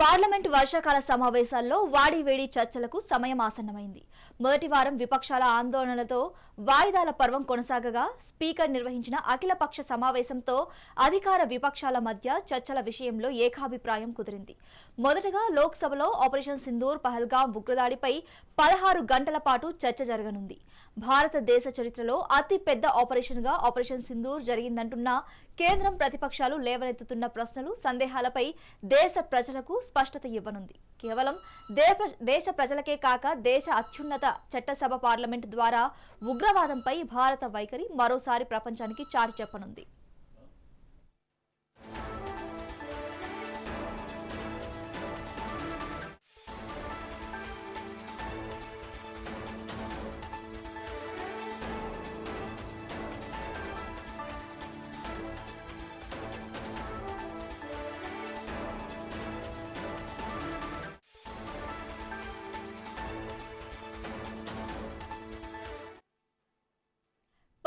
Parliament వర్షాకాల సమావేశాల్లో వాడివేడి చర్చలకు సమయం ఆసన్నమైంది. మొదటి వారం విపక్షాల ఆందోళనలతో వాయిదాల పర్వం కొనసాగగా స్పీకర్ నిర్వహించిన అఖిలపక్ష సమావేశంతో అధికార విపక్షాల మధ్య చర్చల విషయంలో ఏకాభిప్రాయం కుదిరింది. మొదటగా లోక్సభలో ఆపరేషన్ సింధూర్ పహల్గాం ఉగ్రదాడిపై పదహారు గంటల పాటు చర్చ జరగనుంది. భారతదేశ చరిత్రలో అతి పెద్ద ఆపరేషన్గా ఆపరేషన్ సింధూర్ జరిగిందంటున్న కేంద్రం ప్రతిపక్షాలు లేవనెత్తుతున్న ప్రశ్నలు సందేహాలపై దేశ ప్రజలకు స్పష్టత ఇవ్వనుంది. కేవలం దేశ ప్రజలకే కాక దేశ అత్యున్నత చట్టసభ పార్లమెంట్ ద్వారా ఉగ్రవాదంపై భారత వైఖరి మరోసారి ప్రపంచానికి చాటి చెప్పనుంది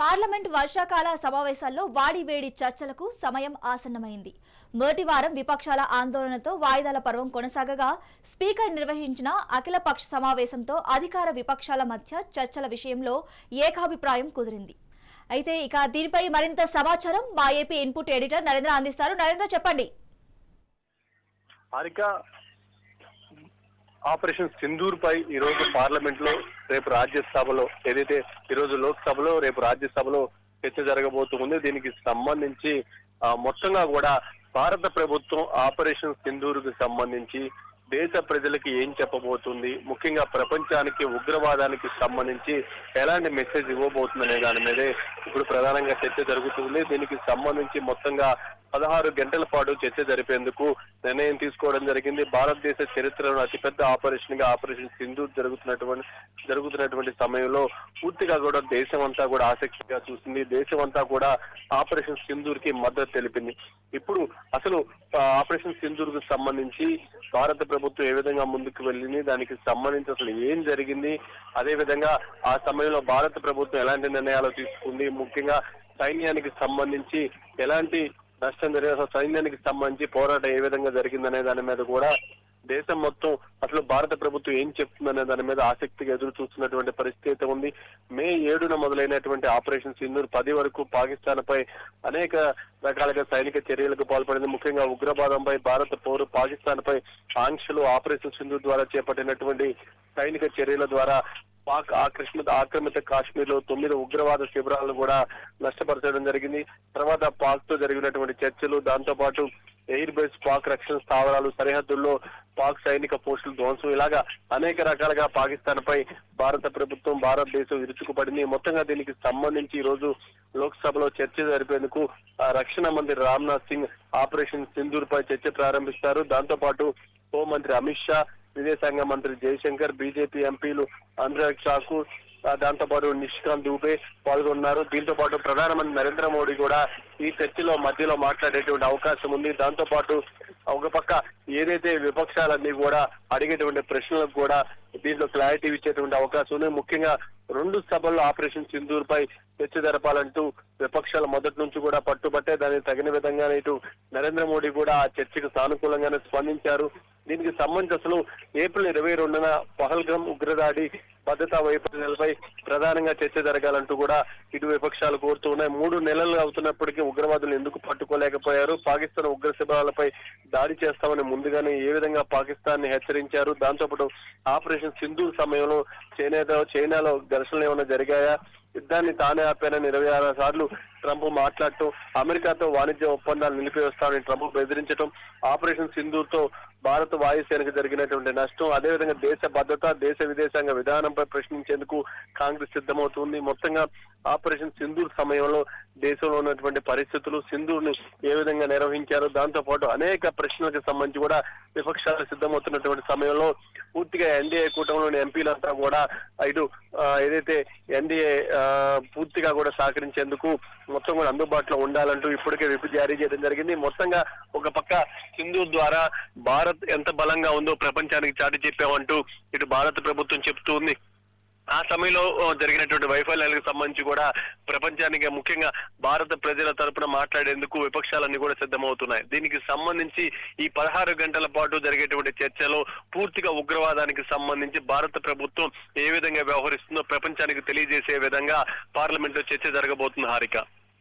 పార్లమెంట్ వర్షాకాల సమావేశాల్లో వాడివేడి చర్చలకు సమయం ఆసన్నమైంది. మొదటి వారం విపక్షాల ఆందోళనతో వాయిదాల పర్వం కొనసాగగా స్పీకర్ నిర్వహించిన అఖిలపక్ష సమావేశంతో అధికార విపక్షాల మధ్య చర్చల విషయంలో ఏకాభిప్రాయం కుదిరింది. అయితే ఇక దీనిపై మరింత సమాచారం మా ఏపీ ఇన్పుట్ ఎడిటర్ నరేంద్ర అందిస్తారు. నరేంద్ర చెప్పండి. హారిక ఆపరేషన్ సింధూర్ పై ఈ రోజు పార్లమెంట్లో రేపు రాజ్యసభలో ఏదైతే ఈ రోజు లోక్సభలో రేపు రాజ్యసభలో చర్చ జరగబోతుంది దీనికి సంబంధించి మొత్తంగా కూడా భారత ప్రభుత్వం ఆపరేషన్ సింధూర్కు సంబంధించి దేశ ప్రజలకి ఏం చెప్పబోతుంది ముఖ్యంగా ప్రపంచానికి ఉగ్రవాదానికి సంబంధించి ఎలాంటి మెసేజ్ ఇవ్వబోతుందనే దాని మీదే ఇప్పుడు ప్రధానంగా చర్చ జరుగుతుంది. దీనికి సంబంధించి మొత్తంగా పదహారు గంటల పాటు చర్చ జరిపేందుకు నిర్ణయం తీసుకోవడం జరిగింది. భారతదేశ చరిత్రలో అతిపెద్ద ఆపరేషన్గా ఆపరేషన్ సింధు జరుగుతున్నటువంటి జరుగుతున్నటువంటి సమయంలో పూర్తిగా కూడా దేశం అంతా కూడా ఆసక్తిగా చూసింది. దేశం అంతా కూడా ఆపరేషన్ సింధూర్కి మద్దతు తెలిపింది. ఇప్పుడు అసలు ఆపరేషన్ సింధూర్కు సంబంధించి భారత ప్రభుత్వం ఏ విధంగా ముందుకు వెళ్ళింది? దానికి సంబంధించి అసలు ఏం జరిగింది? అదే విధంగా ఆ సమయంలో భారత ప్రభుత్వం ఎలాంటి నిర్ణయాలు తీసుకుంది? ముఖ్యంగా సైన్యానికి సంబంధించి ఎలాంటి నష్టం జరిగింది అసలు సైన్యానికి సంబంధించి పోరాటం ఏ విధంగా జరిగిందనే దాని మీద కూడా దేశం మొత్తం అసలు భారత ప్రభుత్వం ఏం చెప్తుందనే దాని మీద ఆసక్తిగా ఎదురు చూస్తున్నటువంటి పరిస్థితి అయితే ఉంది. మే ఏడున మొదలైనటువంటి ఆపరేషన్ సింధూర్ పది వరకు పాకిస్తాన్ పై అనేక రకాలుగా సైనిక చర్యలకు పాల్పడింది. ముఖ్యంగా ఉగ్రవాదంపై భారత పౌరు పాకిస్తాన్ పై ఆంక్షలు ఆపరేషన్ సింధూర్ ద్వారా చేపట్టినటువంటి సైనిక చర్యల ద్వారా పాక్ ఆక్రమిత ఆక్రమిత కాశ్మీర్లో తొమ్మిది ఉగ్రవాద శిబిరాలను కూడా నష్టపరచడం జరిగింది. తర్వాత పాక్తో జరిగినటువంటి చర్చలు దాంతో పాటు ఎయిర్ బేస్ పాక్ రక్షణ స్థావరాలు సరిహద్దుల్లో పాక్ సైనిక పోస్టులు ధ్వంసం ఇలాగా అనేక రకాలుగా పాకిస్తాన్ పై భారత ప్రభుత్వం భారతదేశం ఇరుచుకుపడింది మొత్తంగా దీనికి సంబంధించి ఈ రోజు లోక్సభలో చర్చ జరిపేందుకు రక్షణ మంత్రి రాజ్నాథ్ సింగ్ ఆపరేషన్ సింధూర్ పై చర్చ ప్రారంభిస్తారు. దాంతో పాటు హోంమంత్రి అమిత్ షా విదేశాంగ మంత్రి జయశంకర్ బీజేపీ ఎంపీలు అనురాగ్ ఠాకూర్ దాంతో పాటు నిష్కాంత్ దూబే పాల్గొన్నారు. దీంతో పాటు ప్రధానమంత్రి నరేంద్ర మోడీ కూడా ఈ చర్చలో మధ్యలో మాట్లాడేటువంటి అవకాశం ఉంది. దాంతో పాటు ఒక పక్క ఏదైతే విపక్షాలన్నీ కూడా అడిగేటువంటి ప్రశ్నలకు కూడా దీంట్లో క్లారిటీ ఇచ్చేటువంటి అవకాశం ఉంది. ముఖ్యంగా రెండు సభల్లో ఆపరేషన్ సింధూర్ పై చర్చ జరపాలంటూ విపక్షాల మొదటి నుంచి కూడా పట్టుబట్టే దానికి తగిన విధంగానే ఇటు నరేంద్ర మోడీ కూడా ఆ చర్చకు సానుకూలంగానే స్పందించారు. దీనికి సంబంధించి అసలు ఏప్రిల్ ఇరవై రెండున పహల్గం ఉగ్రదాడి భద్రతా వైఫల్యాలపై ప్రధానంగా చర్చ జరగాలంటూ కూడా ఇటు విపక్షాలు కోరుతూ ఉన్నాయి. మూడు నెలలు అవుతున్నప్పటికీ ఉగ్రవాదులు ఎందుకు పట్టుకోలేకపోయారు? పాకిస్తాన్ ఉగ్ర శిబిరాలపై దాడి చేస్తామని ముందుగానే ఏ విధంగా పాకిస్తాన్ని హెచ్చరించారు? దాంతోపాటు ఆపరేషన్ సింధు సమయంలో చైనాతో చైనాలో ఘర్షణలు ఏమైనా జరిగాయా? యుద్ధాన్ని తానే ఆపానని ఇరవై ఆరు సార్లు ట్రంప్ మాట్లాడటం అమెరికాతో వాణిజ్య ఒప్పందాలు నిలిపివేస్తామని ట్రంప్ బెదిరించడం ఆపరేషన్ సింధూర్తో భారత వాయుసేనకు జరిగినటువంటి నష్టం అదేవిధంగా దేశ భద్రత దేశ విదేశాంగ విధానంపై ప్రశ్నించేందుకు కాంగ్రెస్ సిద్ధమవుతుంది. మొత్తంగా ఆపరేషన్ సింధూర్ సమయంలో దేశంలో ఉన్నటువంటి పరిస్థితులు సింధూర్ని ఏ విధంగా నిర్వహించారు దాంతో పాటు అనేక ప్రశ్నలకు సంబంధించి కూడా విపక్షాలు సిద్ధమవుతున్నటువంటి సమయంలో పూర్తిగా ఎన్డీఏ కూటమిలోని ఎంపీలంతా కూడా ఇటు ఏదైతే ఎన్డీఏ పూర్తిగా కూడా సహకరించేందుకు మొత్తం కూడా అందుబాటులో ఉండాలంటూ ఇప్పటికే విప్ జారీ చేయడం జరిగింది. మొత్తంగా ఒక పక్క సింధు ద్వారా భారత్ ఎంత బలంగా ఉందో ప్రపంచానికి చాటి చెప్పామంటూ ఇటు భారత ప్రభుత్వం చెప్తూ ఉంది. ఆ సమయంలో జరిగినటువంటి వైఫల్యాలకు సంబంధించి కూడా ప్రపంచానికి ముఖ్యంగా భారత ప్రజల తరపున మాట్లాడేందుకు విపక్షాలన్నీ కూడా సిద్ధమవుతున్నాయి. దీనికి సంబంధించి ఈ పదహారు గంటల పాటు జరిగేటువంటి చర్చలో పూర్తిగా ఉగ్రవాదానికి సంబంధించి భారత ప్రభుత్వం ఏ విధంగా వ్యవహరిస్తుందో ప్రపంచానికి తెలియజేసే విధంగా పార్లమెంట్లో చర్చ జరగబోతుంది హారిక.